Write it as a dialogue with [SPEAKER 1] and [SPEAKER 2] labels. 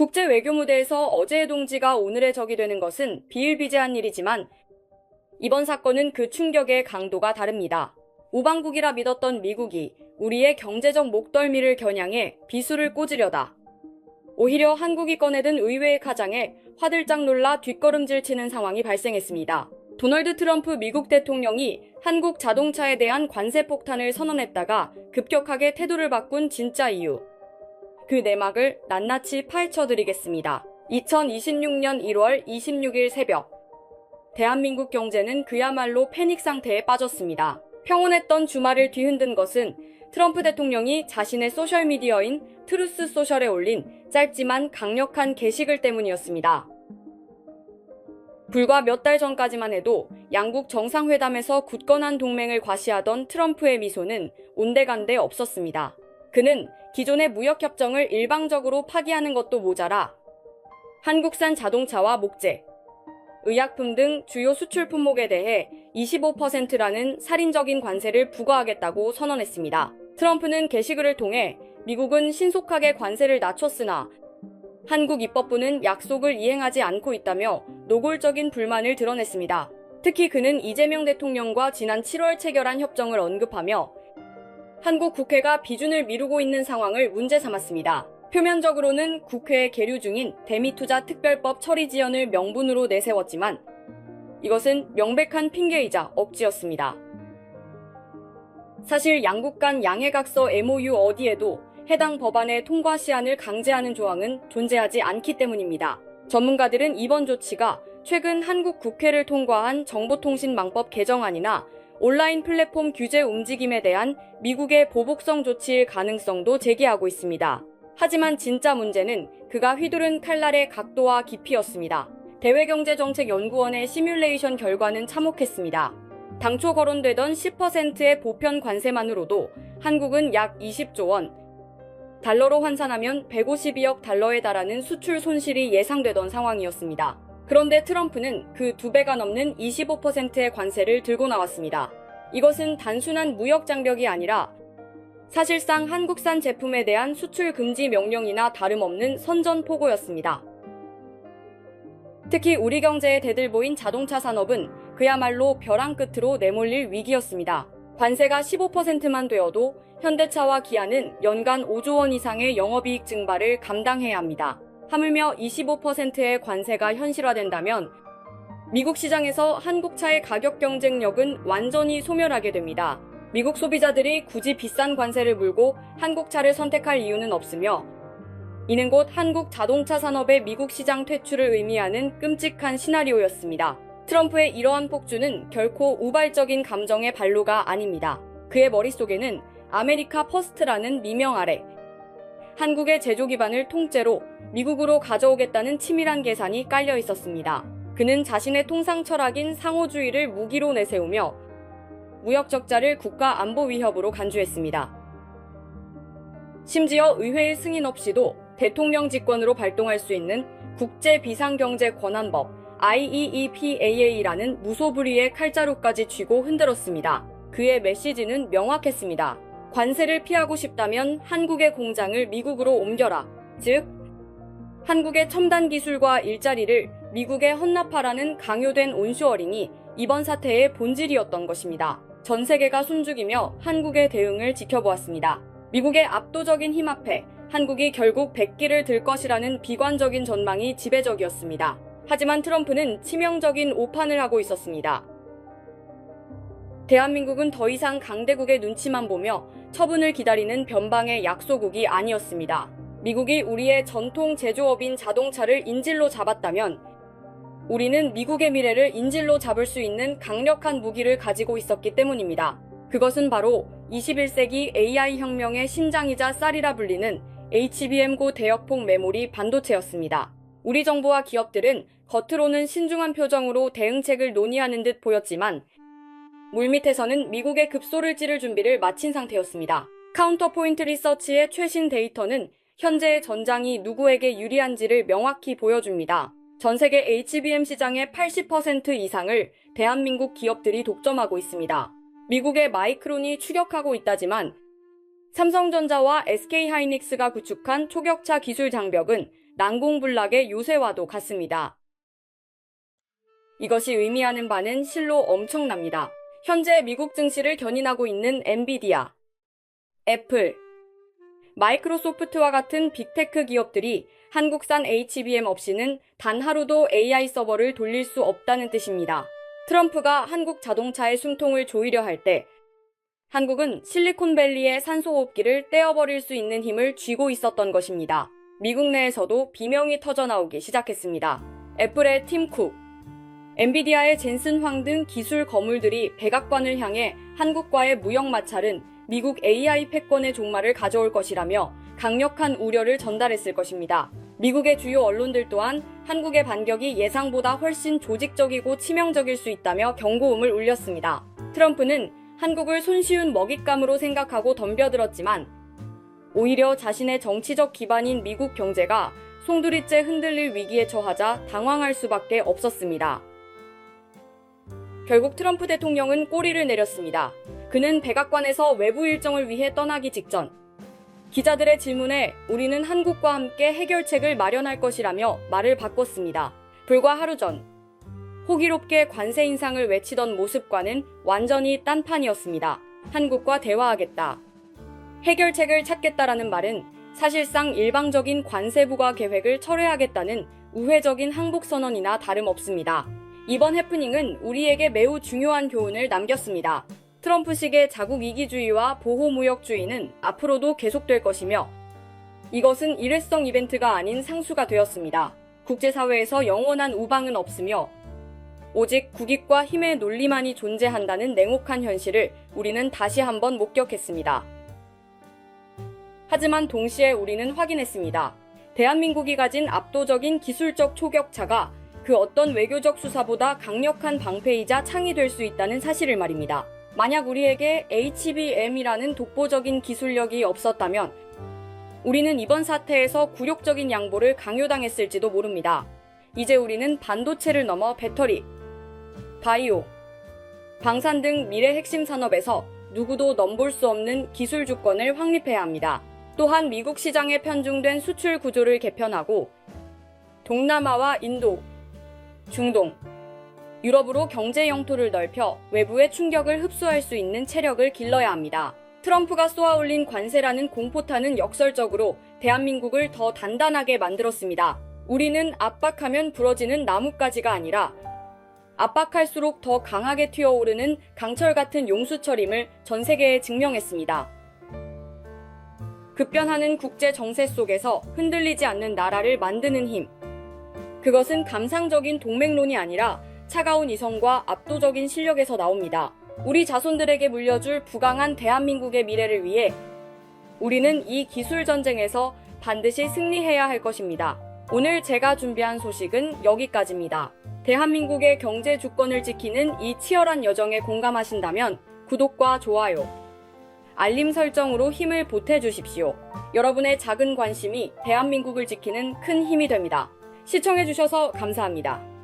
[SPEAKER 1] 국제 외교 무대에서 어제의 동지가 오늘의 적이 되는 것은 비일비재한 일이지만 이번 사건은 그 충격의 강도가 다릅니다. 우방국이라 믿었던 미국이 우리의 경제적 목덜미를 겨냥해 비수를 꽂으려다. 오히려 한국이 꺼내든 의회의 가장에 화들짝 놀라 뒷걸음질 치는 상황이 발생했습니다. 도널드 트럼프 미국 대통령이 한국 자동차에 대한 관세 폭탄을 선언했다가 급격하게 태도를 바꾼 진짜 이유. 그 내막을 낱낱이 파헤쳐 드리겠습니다. 2026년 1월 26일 새벽. 대한민국 경제는 그야말로 패닉 상태에 빠졌습니다. 평온했던 주말을 뒤흔든 것은 트럼프 대통령이 자신의 소셜미디어인 트루스 소셜에 올린 짧지만 강력한 게시글 때문이었습니다. 불과 몇 달 전까지만 해도 양국 정상회담에서 굳건한 동맹을 과시하던 트럼프의 미소는 온데간데 없었습니다. 그는 기존의 무역협정을 일방적으로 파기하는 것도 모자라 한국산 자동차와 목재, 의약품 등 주요 수출 품목에 대해 25%라는 살인적인 관세를 부과하겠다고 선언했습니다. 트럼프는 게시글을 통해 미국은 신속하게 관세를 낮췄으나 한국 입법부는 약속을 이행하지 않고 있다며 노골적인 불만을 드러냈습니다. 특히 그는 이재명 대통령과 지난 7월 체결한 협정을 언급하며 한국 국회가 비준을 미루고 있는 상황을 문제 삼았습니다. 표면적으로는 국회에 계류 중인 대미투자 특별법 처리 지연을 명분으로 내세웠지만 이것은 명백한 핑계이자 억지였습니다. 사실 양국 간 양해각서 MOU 어디에도 해당 법안의 통과 시한을 강제하는 조항은 존재하지 않기 때문입니다. 전문가들은 이번 조치가 최근 한국 국회를 통과한 정보통신망법 개정안이나 온라인 플랫폼 규제 움직임에 대한 미국의 보복성 조치일 가능성도 제기하고 있습니다. 하지만 진짜 문제는 그가 휘두른 칼날의 각도와 깊이였습니다. 대외경제정책연구원의 시뮬레이션 결과는 참혹했습니다. 당초 거론되던 10%의 보편 관세만으로도 한국은 약 20조 원, 달러로 환산하면 152억 달러에 달하는 수출 손실이 예상되던 상황이었습니다. 그런데 트럼프는 그 두 배가 넘는 25%의 관세를 들고 나왔습니다. 이것은 단순한 무역 장벽이 아니라 사실상 한국산 제품에 대한 수출 금지 명령이나 다름없는 선전포고였습니다. 특히 우리 경제의 대들보인 자동차 산업은 그야말로 벼랑 끝으로 내몰릴 위기였습니다. 관세가 15%만 되어도 현대차와 기아는 연간 5조 원 이상의 영업이익 증발을 감당해야 합니다. 하물며 25%의 관세가 현실화된다면 미국 시장에서 한국 차의 가격 경쟁력은 완전히 소멸하게 됩니다. 미국 소비자들이 굳이 비싼 관세를 물고 한국 차를 선택할 이유는 없으며 이는 곧 한국 자동차 산업의 미국 시장 퇴출을 의미하는 끔찍한 시나리오였습니다. 트럼프의 이러한 폭주는 결코 우발적인 감정의 발로가 아닙니다. 그의 머릿속에는 아메리카 퍼스트라는 미명 아래 한국의 제조 기반을 통째로 미국으로 가져오겠다는 치밀한 계산이 깔려 있었습니다. 그는 자신의 통상 철학인 상호주의를 무기로 내세우며 무역 적자를 국가 안보 위협으로 간주했습니다. 심지어 의회의 승인 없이도 대통령 직권으로 발동할 수 있는 국제 비상경제 권한법 IEEPAA라는 무소불위의 칼자루까지 쥐고 흔들었습니다. 그의 메시지는 명확했습니다. 관세를 피하고 싶다면 한국의 공장을 미국으로 옮겨라. 즉, 한국의 첨단 기술과 일자리를 미국에 헌납하라는 강요된 온쇼어링이 이번 사태의 본질이었던 것입니다. 전 세계가 숨죽이며 한국의 대응을 지켜보았습니다. 미국의 압도적인 힘 앞에 한국이 결국 백기를 들 것이라는 비관적인 전망이 지배적이었습니다. 하지만 트럼프는 치명적인 오판을 하고 있었습니다. 대한민국은 더 이상 강대국의 눈치만 보며 처분을 기다리는 변방의 약소국이 아니었습니다. 미국이 우리의 전통 제조업인 자동차를 인질로 잡았다면 우리는 미국의 미래를 인질로 잡을 수 있는 강력한 무기를 가지고 있었기 때문입니다. 그것은 바로 21세기 AI 혁명의 심장이자 쌀이라 불리는 HBM5 대역폭 메모리 반도체였습니다. 우리 정부와 기업들은 겉으로는 신중한 표정으로 대응책을 논의하는 듯 보였지만 물밑에서는 미국의 급소를 찌를 준비를 마친 상태였습니다. 카운터포인트 리서치의 최신 데이터는 현재의 전장이 누구에게 유리한지를 명확히 보여줍니다. 전 세계 HBM 시장의 80% 이상을 대한민국 기업들이 독점하고 있습니다. 미국의 마이크론이 추격하고 있다지만 삼성전자와 SK하이닉스가 구축한 초격차 기술 장벽은 난공불락의 요새와도 같습니다. 이것이 의미하는 바는 실로 엄청납니다. 현재 미국 증시를 견인하고 있는 엔비디아, 애플, 마이크로소프트와 같은 빅테크 기업들이 한국산 HBM 없이는 단 하루도 AI 서버를 돌릴 수 없다는 뜻입니다. 트럼프가 한국 자동차의 숨통을 조이려 할 때 한국은 실리콘밸리의 산소호흡기를 떼어버릴 수 있는 힘을 쥐고 있었던 것입니다. 미국 내에서도 비명이 터져나오기 시작했습니다. 애플의 팀 쿡, 엔비디아의 젠슨 황 등 기술 거물들이 백악관을 향해 한국과의 무역 마찰은 미국 AI 패권의 종말을 가져올 것이라며 강력한 우려를 전달했을 것입니다. 미국의 주요 언론들 또한 한국의 반격이 예상보다 훨씬 조직적이고 치명적일 수 있다며 경고음을 울렸습니다. 트럼프는 한국을 손쉬운 먹잇감으로 생각하고 덤벼들었지만 오히려 자신의 정치적 기반인 미국 경제가 송두리째 흔들릴 위기에 처하자 당황할 수밖에 없었습니다. 결국 트럼프 대통령은 꼬리를 내렸습니다. 그는 백악관에서 외부 일정을 위해 떠나기 직전 기자들의 질문에 우리는 한국과 함께 해결책을 마련할 것이라며 말을 바꿨습니다. 불과 하루 전 호기롭게 관세 인상을 외치던 모습과는 완전히 딴판이었습니다. 한국과 대화하겠다. 해결책을 찾겠다라는 말은 사실상 일방적인 관세 부과 계획을 철회하겠다는 우회적인 항복 선언이나 다름없습니다. 이번 해프닝은 우리에게 매우 중요한 교훈을 남겼습니다. 트럼프식의 자국 이기주의와 보호무역주의는 앞으로도 계속될 것이며 이것은 일회성 이벤트가 아닌 상수가 되었습니다. 국제사회에서 영원한 우방은 없으며 오직 국익과 힘의 논리만이 존재한다는 냉혹한 현실을 우리는 다시 한번 목격했습니다. 하지만 동시에 우리는 확인했습니다. 대한민국이 가진 압도적인 기술적 초격차가 그 어떤 외교적 수사보다 강력한 방패이자 창이 될 수 있다는 사실을 말입니다. 만약 우리에게 HBM이라는 독보적인 기술력이 없었다면 우리는 이번 사태에서 굴욕적인 양보를 강요당했을지도 모릅니다. 이제 우리는 반도체를 넘어 배터리, 바이오, 방산 등 미래 핵심 산업에서 누구도 넘볼 수 없는 기술 주권을 확립해야 합니다. 또한 미국 시장에 편중된 수출 구조를 개편하고 동남아와 인도, 중동, 유럽으로 경제 영토를 넓혀 외부의 충격을 흡수할 수 있는 체력을 길러야 합니다. 트럼프가 쏘아올린 관세라는 공포탄은 역설적으로 대한민국을 더 단단하게 만들었습니다. 우리는 압박하면 부러지는 나뭇가지가 아니라 압박할수록 더 강하게 튀어오르는 강철 같은 용수철임을 전 세계에 증명했습니다. 급변하는 국제 정세 속에서 흔들리지 않는 나라를 만드는 힘. 그것은 감상적인 동맹론이 아니라 차가운 이성과 압도적인 실력에서 나옵니다. 우리 자손들에게 물려줄 부강한 대한민국의 미래를 위해 우리는 이 기술 전쟁에서 반드시 승리해야 할 것입니다. 오늘 제가 준비한 소식은 여기까지입니다. 대한민국의 경제 주권을 지키는 이 치열한 여정에 공감하신다면 구독과 좋아요, 알림 설정으로 힘을 보태주십시오. 여러분의 작은 관심이 대한민국을 지키는 큰 힘이 됩니다. 시청해주셔서 감사합니다.